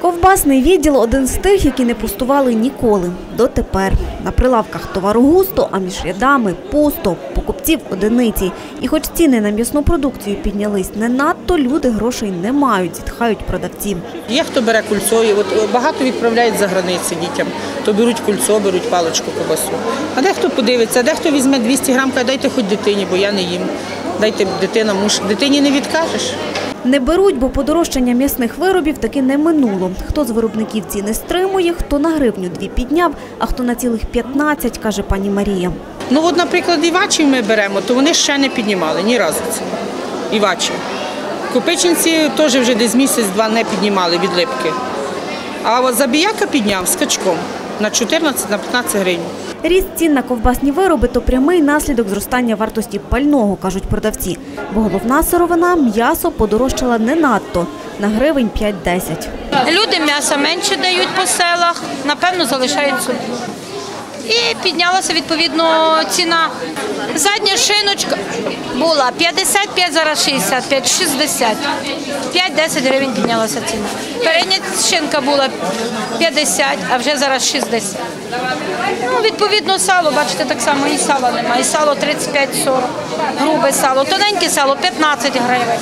Ковбасний відділ один з тих, які не пустували ніколи дотепер. На прилавках товару густо, а між рядами пусто, покупців одиниці. І хоч ціни на м'ясну продукцію піднялись не надто, люди грошей не мають, зітхають продавці. Є хто бере кульцо, от е, багато відправляють за границі дітям. То беруть кульцо, беруть паличку ковбасу. А дехто подивиться, дехто візьме 200 грам, каже, дайте хоч дитині, бо я не їм. Дайте дитина муш. Дитині не відкажеш. Не беруть, бо подорожчання м'ясних виробів таки не минуло. Хто з виробників ціни стримує, хто на гривню дві підняв, а хто на цілих 15, каже пані Марія. Ну от, наприклад, івачів ми беремо, то вони ще не піднімали ні разу це. Івачі. Копичинці теж вже десь місяць-два не піднімали від липки. А от забіяка підняв скачком на 14 на 15 гривень. Ріст цін на ковбасні вироби – то прямий наслідок зростання вартості пального, кажуть продавці. Бо головна сировина – м'ясо подорожчала не надто – на гривень 5-10. Люди м'яса менше дають по селах, напевно, залишають собі. І піднялася відповідно ціна. Задня шиночка була 55, зараз 65, 60. 5-10 гривень піднялася ціна. Передня шинка була 50, а вже зараз 60. Ну, відповідно, сало, бачите, так само і сала немає. І сало 35-40, грубе сало, тоненьке сало 15 гривень.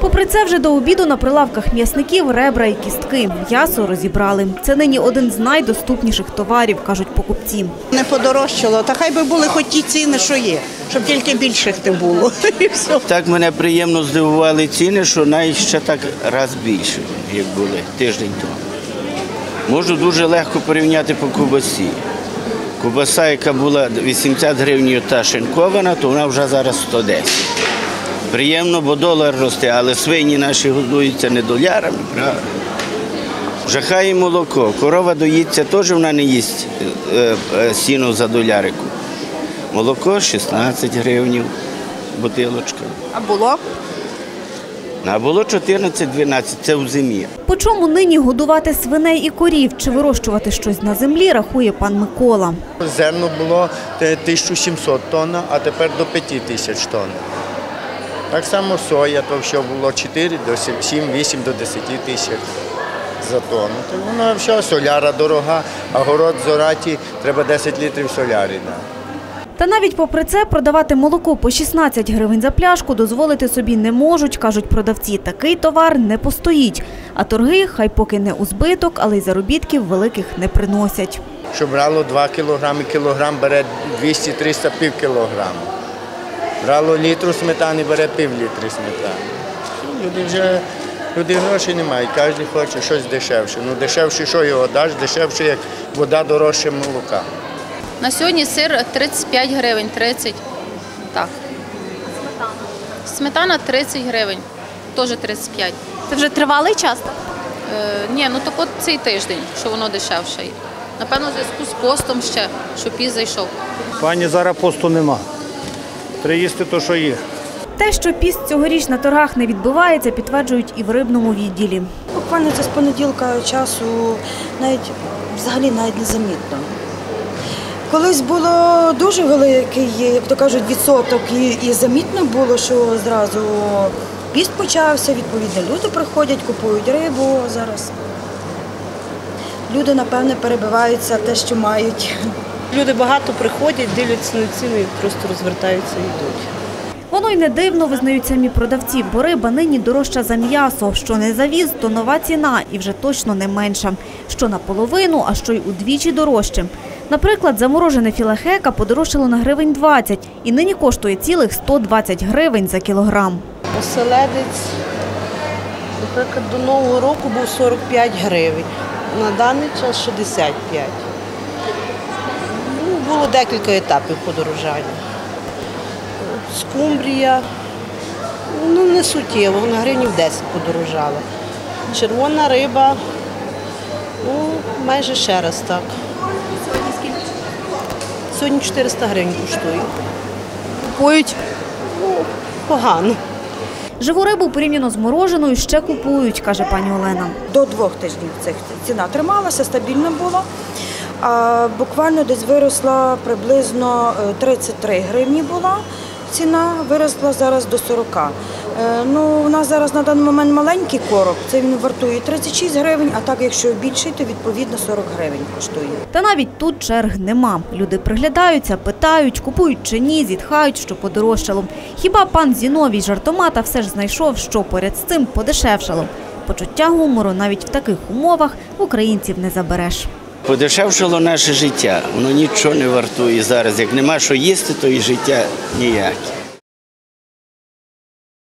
Попри це, вже до обіду на прилавках м'ясників ребра і кістки. М'ясо розібрали. Це нині один з найдоступніших товарів, кажуть покупці. Не подорожчало, та хай би були хоч ті ціни, що є, щоб тільки більших не було. І все. Так мене приємно здивували ціни, що навіть ще так раз більше, як були тиждень тому. Можу дуже легко порівняти по кубасі. Кубаса, яка була 80 гривень та шинкована, то вона вже зараз 110. Приємно, бо долар росте, але свині наші годуються не долярами, правда? Жахає молоко. Корова доїться, теж вона не їсть е, е, сіно за долярику. Молоко 16 гривень, бутилочка. А було? А було 14-12, це в зимі. По чому нині годувати свиней і корів чи вирощувати щось на землі, рахує пан Микола. Зерно було е, 1700 тонн, а тепер до 5000 тонн. Так само соя, то що було 4 до 7, 8 до 10 тисяч за тонну. То воно все, соляра дорога, а город зораті треба 10 літрів солярі. Да. Та навіть попри це продавати молоко по 16 гривень за пляшку дозволити собі не можуть, кажуть продавці. Такий товар не постоїть. А торги, хай поки не у збиток, але й заробітків великих не приносять. Що брало 2 кілограми, кілограм бере 200-300 пів кілограма. Брало літру сметани, бере пів літри сметани. Люди вже люди грошей не мають, кожен хоче щось дешевше. Ну дешевше, що його даш, дешевше, як вода дорожче молока. На сьогодні сир 35 гривень, 30. Так. Сметана 30 гривень, теж 35. Це вже тривалий час? Е, ні, ну так от цей тиждень, що воно дешевше. є. Напевно, в зв'язку з постом ще, що піс зайшов. Пані зараз посту нема. Треба їсти то, що є. Те, що піст цьогоріч на торгах не відбувається, підтверджують і в рибному відділі. Буквально це з понеділка часу навіть взагалі навіть незамітно. Колись було дуже великий, як то кажуть, відсоток, і, і замітно було, що зразу піст почався, відповідно, люди приходять, купують рибу зараз. Люди, напевне, перебиваються те, що мають. Люди багато приходять, дивляться на ціни, просто розвертаються і йдуть. Воно й не дивно, визнають самі продавці, бо риба нині дорожча за м'ясо. Що не завіз, то нова ціна і вже точно не менша. Що наполовину, а що й удвічі дорожче. Наприклад, заморожене філе хека подорожчало на гривень 20 і нині коштує цілих 120 гривень за кілограм. Оселедець, наприклад, до Нового року був 45 гривень, на даний час 65. Ну, було декілька етапів подорожання. Скумбрія, ну не суттєво, на гривнів 10 подорожала. Червона риба, ну, майже ще раз так. Сьогодні 400 гривень коштує. Купують. Ну, погано. Живу рибу порівняно з мороженою ще купують, каже пані Олена. До двох тижнів цих ціна трималася, стабільна була. А буквально десь виросла приблизно е, 33 гривні була ціна, виросла зараз до 40. Е, Ну, у нас зараз на даний момент маленький короб, це він вартує 36 гривень, а так якщо більший, то відповідно 40 гривень коштує. Та навіть тут черг нема. Люди приглядаються, питають, купують чи ні, зітхають, що подорожчало. Хіба пан Зіновій жартомата все ж знайшов, що поряд з цим подешевшало. Почуття гумору навіть в таких умовах українців не забереш. Подешевшало наше життя, воно нічого не вартує зараз. Як нема що їсти, то і життя ніяке.